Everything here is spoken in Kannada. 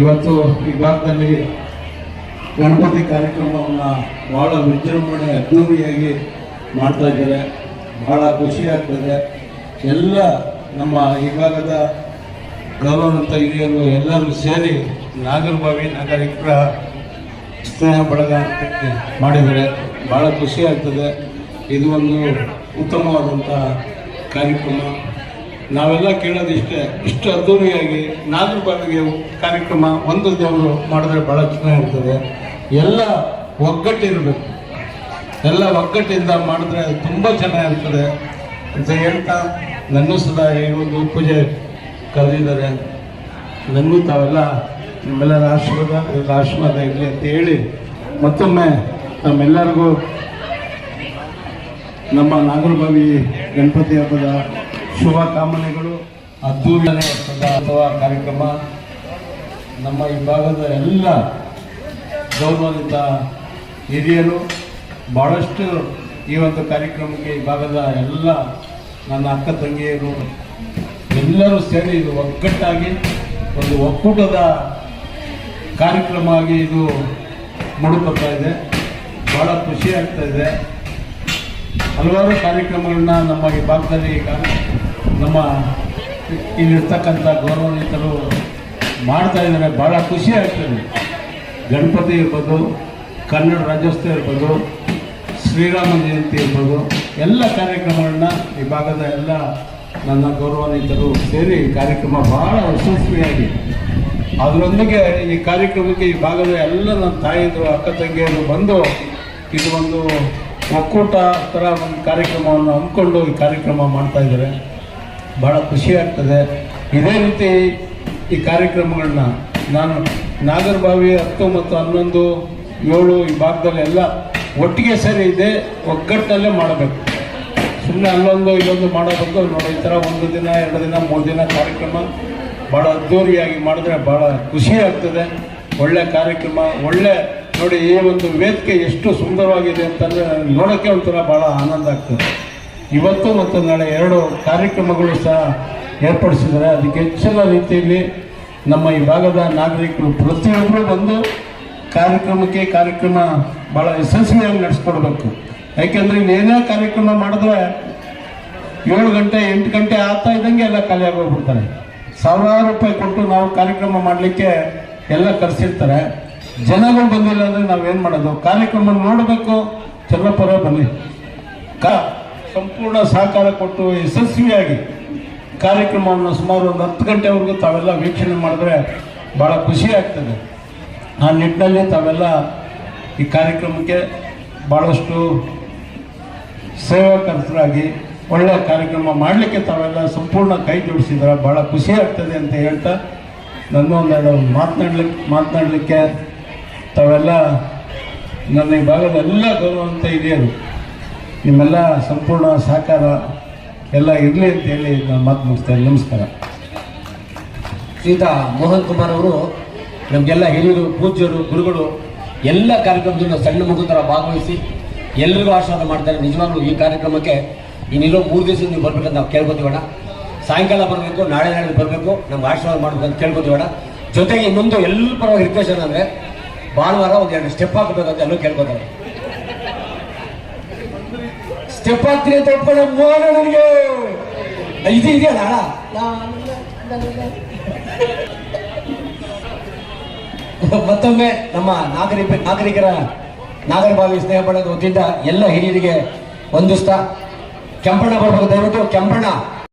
ಇವತ್ತು ಈ ಭಾಗದಲ್ಲಿ ಗಣಪತಿ ಕಾರ್ಯಕ್ರಮವನ್ನು ಬಹಳ ವಿಜೃಂಭಣೆ, ಅದ್ದೂರಿಯಾಗಿ ಮಾಡ್ತಾ ಇದ್ದಾರೆ. ಬಹಳ ಖುಷಿ ಆಗ್ತದೆ. ಎಲ್ಲ ನಮ್ಮ ಈ ಭಾಗದ ಗೌರವಾನ್ವಿತ ಹಿರಿಯರು ಎಲ್ಲರೂ ಸೇರಿ ನಾಗರಬಾವಿ ನಾಗರಿಕರ ಸ್ನೇಹ ಬಳಗ ಮಾಡಿದರೆ ಭಾಳ ಖುಷಿ ಆಗ್ತದೆ. ಇದು ಒಂದು ಉತ್ತಮವಾದಂಥ ಕಾರ್ಯಕ್ರಮ. ನಾವೆಲ್ಲ ಕೇಳೋದಿಷ್ಟೇ ಇಷ್ಟು. ಅದ್ದೂರಿಯಾಗಿ ನಾಗರಬಾವಿಗೆ ಕಾರ್ಯಕ್ರಮ ಒಂದು ದೇವರು ಮಾಡಿದ್ರೆ ಭಾಳ ಚೆನ್ನಾಗಿರ್ತದೆ ಎಲ್ಲ ಒಗ್ಗಟ್ಟಿರಬೇಕು. ಎಲ್ಲ ಒಗ್ಗಟ್ಟಿಂದ ಮಾಡಿದ್ರೆ ತುಂಬ ಚೆನ್ನಾಗಿರ್ತದೆ ಅಂತ ಹೇಳ್ತಾ ನನ್ನೂ ಸದಾ ಈ ಒಂದು ಪೂಜೆ ಕರೆದಿದ್ದಾರೆ. ನನಗೂ ತಾವೆಲ್ಲ ನಿಮ್ಮೆಲ್ಲರ ಆಶೀರ್ವಾದ ಆಶೀರ್ವಾದ ಇರಲಿ ಅಂತ ಹೇಳಿ ಮತ್ತೊಮ್ಮೆ ನಮ್ಮೆಲ್ಲರಿಗೂ ನಮ್ಮ ನಾಗರಭಾವಿ ಗಣಪತಿ ಹಬ್ಬದ ಶುಭ ಕಾಮನೆಗಳು. ಅದ್ದೂರಿಯೇ ಸದಾ ಅಥವಾ ಕಾರ್ಯಕ್ರಮ. ನಮ್ಮ ಈ ಭಾಗದ ಎಲ್ಲ ಗೌರವಾನ್ವಿತ ಹಿರಿಯರು ಭಾಳಷ್ಟು ಈ ಒಂದು ಕಾರ್ಯಕ್ರಮಕ್ಕೆ ಈ ಭಾಗದ ಎಲ್ಲ ನನ್ನ ಅಕ್ಕ ತಂಗಿಯರು, ಎಲ್ಲರೂ ಸೇರಿ ಇದು ಒಗ್ಗಟ್ಟಾಗಿ ಒಂದು ಒಕ್ಕೂಟದ ಕಾರ್ಯಕ್ರಮ ಆಗಿ ಇದು ಮೂಡಿಬರ್ತಾ ಇದೆ. ಭಾಳ ಖುಷಿ ಆಗ್ತಾ ಇದೆ. ಹಲವಾರು ಕಾರ್ಯಕ್ರಮಗಳನ್ನ ನಮ್ಮ ಈ ಭಾಗದಲ್ಲಿ ಈಗ ನಮ್ಮ ಇಲ್ಲಿರ್ತಕ್ಕಂಥ ಗೌರವಾನ್ವಿತರು ಮಾಡ್ತಾ ಇದ್ದಾರೆ. ಭಾಳ ಖುಷಿ ಆಗ್ತದೆ. ಗಣಪತಿ ಇರ್ಬೋದು, ಕನ್ನಡ ರಾಜ್ಯೋತ್ಸವ ಇರ್ಬೋದು, ಶ್ರೀರಾಮ ಜಯಂತಿ ಇರ್ಬೋದು, ಎಲ್ಲ ಕಾರ್ಯಕ್ರಮಗಳನ್ನ ಈ ಭಾಗದ ಎಲ್ಲ ನನ್ನ ಗೌರವಾನ್ವಿತರು ಸೇರಿ ಕಾರ್ಯಕ್ರಮ ಭಾಳ ಯಶಸ್ವಿಯಾಗಿ. ಅದರೊಂದಿಗೆ ಈ ಕಾರ್ಯಕ್ರಮಕ್ಕೆ ಈ ಭಾಗದ ಎಲ್ಲ ನನ್ನ ತಾಯಿಯರು ಅಕ್ಕ ತಂಗಿಯರು ಬಂದು ಇದು ಒಂದು ಒಕ್ಕೂಟ ಥರ ಒಂದು ಕಾರ್ಯಕ್ರಮವನ್ನು ಹಮ್ಮಿಕೊಂಡು ಈ ಕಾರ್ಯಕ್ರಮ ಮಾಡ್ತಾ ಇದ್ದಾರೆ. ಭಾಳ ಖುಷಿ ಆಗ್ತದೆ. ಇದೇ ರೀತಿ ಈ ಕಾರ್ಯಕ್ರಮಗಳನ್ನ ನಾನು ನಾಗರಬಾವಿ ಹತ್ತು ಮತ್ತು ಹನ್ನೊಂದು, ಏಳು ಈ ಭಾಗದಲ್ಲೆಲ್ಲ ಒಟ್ಟಿಗೆ ಸೇರಿ ಇದೆ ಒಗ್ಗಟ್ಟಲ್ಲೇ ಮಾಡಬೇಕು. ಸುಮ್ಮನೆ ಅಲ್ಲೊಂದು ಇಲ್ಲೊಂದು ಮಾಡೋದಕ್ಕೆ ನೋಡಿ, ಈ ಥರ ಒಂದು ದಿನ, ಎರಡು ದಿನ, ಮೂರು ದಿನ ಕಾರ್ಯಕ್ರಮ ಭಾಳ ಅದ್ದೂರಿಯಾಗಿ ಮಾಡಿದ್ರೆ ಭಾಳ ಖುಷಿ ಆಗ್ತದೆ. ಒಳ್ಳೆ ಕಾರ್ಯಕ್ರಮ, ಒಳ್ಳೆ ನೋಡಿ ಈ ಒಂದು ವೇದಿಕೆ ಎಷ್ಟು ಸುಂದರವಾಗಿದೆ ಅಂತಂದರೆ ನನಗೆ ನೋಡೋಕ್ಕೆ ಒಂಥರ ಭಾಳ ಆನಂದ ಆಗ್ತದೆ. ಇವತ್ತು ಮತ್ತು ನಾಳೆ ಎರಡು ಕಾರ್ಯಕ್ರಮಗಳು ಸಹ ಏರ್ಪಡಿಸಿದ್ದಾರೆ. ಅದಕ್ಕೆ ಹೆಚ್ಚಿನ ರೀತಿಯಲ್ಲಿ ನಮ್ಮ ಈ ಭಾಗದ ನಾಗರಿಕರು ಪ್ರತಿಯೊಬ್ಬರು ಬಂದು ಕಾರ್ಯಕ್ರಮಕ್ಕೆ ಕಾರ್ಯಕ್ರಮ ಭಾಳ ಯಶಸ್ವಿಯಾಗಿ ನಡೆಸ್ಕೊಡ್ಬೇಕು. ಯಾಕೆಂದರೆ ಇನ್ನೇನೋ ಕಾರ್ಯಕ್ರಮ ಮಾಡಿದ್ರೆ ಏಳು ಗಂಟೆ, ಎಂಟು ಗಂಟೆ ಆಗ್ತಾ ಇದ್ದಂಗೆ ಎಲ್ಲ ಖಾಲಿ ಆಗೋಗ್ಬಿಡ್ತಾರೆ. ಸಾವಿರಾರು ರೂಪಾಯಿ ಕೊಟ್ಟು ನಾವು ಕಾರ್ಯಕ್ರಮ ಮಾಡಲಿಕ್ಕೆ ಎಲ್ಲ ಕರೆಸಿರ್ತಾರೆ. ಜನಗಳು ಬಂದಿಲ್ಲ ಅಂದರೆ ನಾವೇನು ಮಾಡೋದು? ಕಾರ್ಯಕ್ರಮ ನೋಡಬೇಕು. ಚೆನ್ನಪ್ಪರೇ ಬನ್ನಿ. ಕ ಸಂಪೂರ್ಣ ಸಹಕಾರ ಕೊಟ್ಟು ಯಶಸ್ವಿಯಾಗಿ ಕಾರ್ಯಕ್ರಮವನ್ನು ಸುಮಾರು ಒಂದು ಹತ್ತು ಗಂಟೆವರೆಗೂ ತಾವೆಲ್ಲ ವೀಕ್ಷಣೆ ಮಾಡಿದ್ರೆ ಭಾಳ ಖುಷಿ ಆಗ್ತದೆ. ಆ ನಿಟ್ಟಿನಲ್ಲಿ ತಾವೆಲ್ಲ ಈ ಕಾರ್ಯಕ್ರಮಕ್ಕೆ ಭಾಳಷ್ಟು ಸೇವಾಕರ್ತರಾಗಿ ಒಳ್ಳೆಯ ಕಾರ್ಯಕ್ರಮ ಮಾಡಲಿಕ್ಕೆ ತಾವೆಲ್ಲ ಸಂಪೂರ್ಣ ಕೈ ಜೋಡಿಸಿದ್ರೆ ಭಾಳ ಖುಷಿ ಆಗ್ತದೆ ಅಂತ ಹೇಳ್ತಾ ನನ್ನ ಒಂದೆರಡು ಮಾತನಾಡ್ಲಿಕ್ಕೆ ಮಾತನಾಡಲಿಕ್ಕೆ ತಾವೆಲ್ಲ ನನ್ನ ಈ ಭಾಗದ ಎಲ್ಲ ಗೌರವಂತ ಹಿರಿಯರು. ನಿಮ್ಮೆಲ್ಲ ಸಂಪೂರ್ಣ ಸಹಕಾರ ಎಲ್ಲ ಇರಲಿ ಅಂತ ಹೇಳಿ ನಾನು ಮಾತು ಮುಗಿಸ್ತೇನೆ. ನಮಸ್ಕಾರ. ಸೀತಾ, ಮೋಹನ್ ಕುಮಾರ್ ಅವರು ನಮಗೆಲ್ಲ ಹಿರಿಯರು, ಪೂಜ್ಯರು, ಗುರುಗಳು ಎಲ್ಲ ಕಾರ್ಯಕ್ರಮದಿಂದ ಸಣ್ಣ ಮಗು ಥರ ಭಾಗವಹಿಸಿ ಎಲ್ಲರಿಗೂ ಆಶೀರ್ವಾದ ಮಾಡ್ತಾರೆ. ನಿಜವಾಗ್ಲೂ ಈ ಕಾರ್ಯಕ್ರಮಕ್ಕೆ ಇನ್ನಿರೋ ಮೂರು ದಿವಸ ನೀವು ಬರ್ಬೇಕಂತ ನಾವು ಬೇಡ. ಸಾಯಂಕಾಲ ಬರಬೇಕು, ನಾಳೆ ನಾಳೆ ಬರಬೇಕು, ನಮ್ಗೆ ಆಶೀರ್ವಾದ ಮಾಡಬೇಕು ಅಂತ ಕೇಳ್ಕೊತೀವಣ್ಣ ಜೊತೆಗೆ ಇನ್ನೊಂದು ಎಲ್ಲ ಪರವಾಗಿ ರಿಕ್ವೆಸ್ಟ್ ಏನಂದರೆ, ಭಾನುವಾರ ಒಂದು ಎರಡು ಸ್ಟೆಪ್ ಹಾಕಬೇಕಂತ ಎಲ್ಲರೂ ಕೇಳ್ಕೊತಾರೆ. ಸ್ಟೆಪ್ ಹಾಕ್ತೀನಿ ಅಂತ ಒಪ್ಕೊಂಡೆ ನನಗೆ ಇದು ಇದೆಯಲ್ಲ ಮತ್ತೊಮ್ಮೆ ನಮ್ಮ ನಾಗರಿಕ ನಾಗರಿಕರ ನಾಗರಭಾವಿ ಸ್ನೇಹ ಬಳಗದ ಗೊತ್ತಿದ್ದ ಎಲ್ಲ ಹಿರಿಯರಿಗೆ ವಂದಿಸ್ತಾ ಕೆಂಪಣ್ಣ ಬರ್ಬೇಕು. ದಯವಿಟ್ಟು ಕೆಂಪಣ್ಣ.